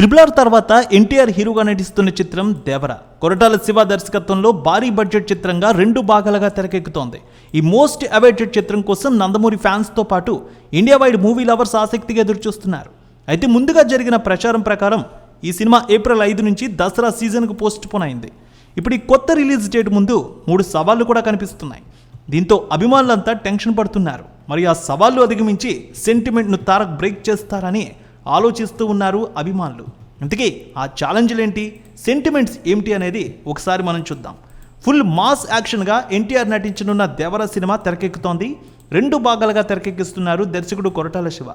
త్రిబులార్ తర్వాత ఎన్టీఆర్ హీరోగా నటిస్తున్న చిత్రం దేవర. కొరటాల శివ దర్శకత్వంలో భారీ బడ్జెట్ చిత్రంగా రెండు భాగాలుగా తెరకెక్కుతోంది. ఈ మోస్ట్ అవైటెడ్ చిత్రం కోసం నందమూరి ఫ్యాన్స్తో పాటు ఇండియా వైడ్ మూవీ లవర్స్ ఆసక్తిగా ఎదురుచూస్తున్నారు. అయితే ముందుగా జరిగిన ప్రచారం ప్రకారం ఈ సినిమా ఏప్రిల్ ఐదు నుంచి దసరా సీజన్కు పోస్ట్ పోన్ అయింది. ఇప్పుడు ఈ కొత్త రిలీజ్ డేట్ ముందు మూడు సవాళ్ళు కూడా కనిపిస్తున్నాయి. దీంతో అభిమానులంతా టెన్షన్ పడుతున్నారు. మరి ఆ సవాళ్ళు అధిగమించి సెంటిమెంట్ను తారక్ బ్రేక్ చేస్తారని ఆలోచిస్తూ ఉన్నారు అభిమానులు. ఇంతకీ ఆ ఛాలెంజ్లు ఏంటి సెంటిమెంట్స్ ఏమిటి అనేది ఒకసారి మనం చూద్దాం. ఫుల్ మాస్ యాక్షన్గా ఎన్టీఆర్ నటించనున్న దేవర సినిమా తెరకెక్కుతోంది. రెండు భాగాలుగా తెరకెక్కిస్తున్నారు దర్శకుడు కొరటాల శివ.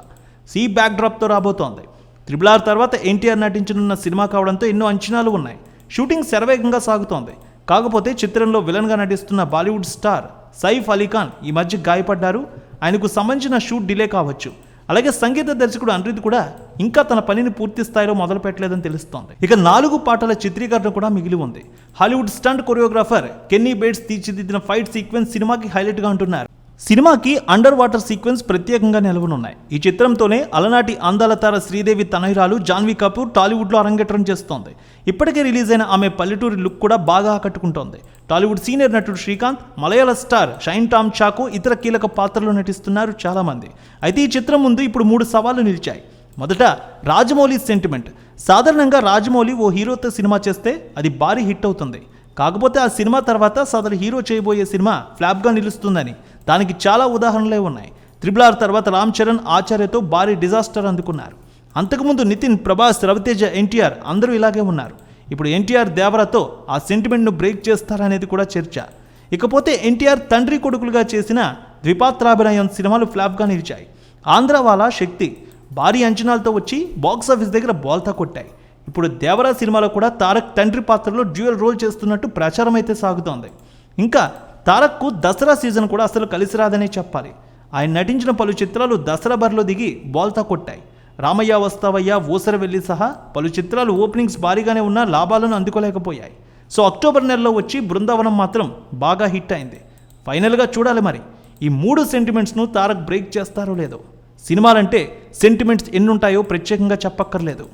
సీ బ్యాక్డ్రాప్తో రాబోతోంది. త్రిబుల్ ఆర్ తర్వాత ఎన్టీఆర్ నటించనున్న సినిమా కావడంతో ఎన్నో అంచనాలు ఉన్నాయి. షూటింగ్ శరవేగంగా సాగుతోంది. కాకపోతే చిత్రంలో విలన్గా నటిస్తున్న బాలీవుడ్ స్టార్ సైఫ్ అలీఖాన్ ఈ మధ్య గాయపడ్డారు. ఆయనకు సంబంధించిన షూట్ డిలే కావచ్చు. అలాగే సంగీత దర్శకుడు అనిరుద్ కూడా ఇంకా తన పనిని పూర్తి స్థాయిలో మొదలు పెట్టలేదని తెలుస్తోంది. ఇక నాలుగు పాటల చిత్రీకరణ కూడా మిగిలి ఉంది. Hollywood stunt choreographer Kenny Bates తీర్చిదిద్దిన ఫైట్ సీక్వెన్స్ సినిమాకి హైలైట్గా అంటున్నారు సినిమాకి అండర్ వాటర్ సీక్వెన్స్ ప్రత్యేకంగా నిలవనున్నాయి. ఈ చిత్రంతోనే అలనాటి అందాల తార శ్రీదేవి తనయురాలు జాన్వీ కపూర్ టాలీవుడ్లో అరంగేట్రం చేస్తోంది. ఇప్పటికే రిలీజ్ అయిన ఆమె పల్లెటూరి లుక్ కూడా బాగా ఆకట్టుకుంటోంది. టాలీవుడ్ సీనియర్ నటుడు శ్రీకాంత్ మలయాళ స్టార్ షైన్ టామ్ చాకు ఇతర కీలక పాత్రల్లో నటిస్తున్నారు చాలామంది. అయితే ఈ చిత్రం ముందు ఇప్పుడు మూడు సవాళ్ళు నిలిచాయి. మొదట రాజమౌళి సెంటిమెంట్. సాధారణంగా రాజమౌళి ఓ హీరోతో సినిమా చేస్తే అది భారీ హిట్ అవుతుంది. కాకపోతే ఆ సినిమా తర్వాత సదరు హీరో చేయబోయే సినిమా ఫ్లాప్గా నిలుస్తుందని. దానికి చాలా ఉదాహరణలే ఉన్నాయి. త్రిబుల్ ఆర్ తర్వాత రామ్ చరణ్ ఆచార్యతో భారీ డిజాస్టర్ అందుకున్నారు. అంతకుముందు నితిన్ ప్రభాస్ రవితేజ ఎన్టీఆర్ అందరూ ఇలాగే ఉన్నారు. ఇప్పుడు ఎన్టీఆర్ దేవరతో ఆ సెంటిమెంట్ను బ్రేక్ చేస్తారనేది కూడా చర్చ. ఇకపోతే ఎన్టీఆర్ తండ్రి కొడుకులుగా చేసిన ద్విపాత్రాభినయం సినిమాలు ఫ్లాప్గా నిలిచాయి. ఆంధ్రవాలా శక్తి భారీ అంచనాలతో వచ్చి బాక్స్ ఆఫీస్ దగ్గర బోల్తా కొట్టాయి. ఇప్పుడు దేవరా సినిమాలో కూడా తారక్ తండ్రి పాత్రలో డ్యూయల్ రోల్ చేస్తున్నట్టు ప్రచారం అయితే సాగుతోంది. ఇంకా తారక్కు దసరా సీజన్ కూడా అసలు కలిసి రాదనే చెప్పాలి. ఆయన నటించిన పలు చిత్రాలు దసరా బరిలో దిగి బోల్తా కొట్టాయి. రామయ్య వస్తావయ్య ఊసరవెల్లి సహా పలు చిత్రాలు ఓపెనింగ్స్ భారీగానే ఉన్నా లాభాలను అందుకోలేకపోయాయి. సో అక్టోబర్ నెలలో వచ్చి బృందావనం మాత్రం బాగా హిట్ అయింది. ఫైనల్గా చూడాలి మరి. ఈ మూడు సెంటిమెంట్స్ను తారక్ బ్రేక్ చేస్తారో లేదో. సినిమాలంటే సెంటిమెంట్స్ ఎన్నుంటాయో ప్రత్యేకంగా చెప్పక్కర్లేదు.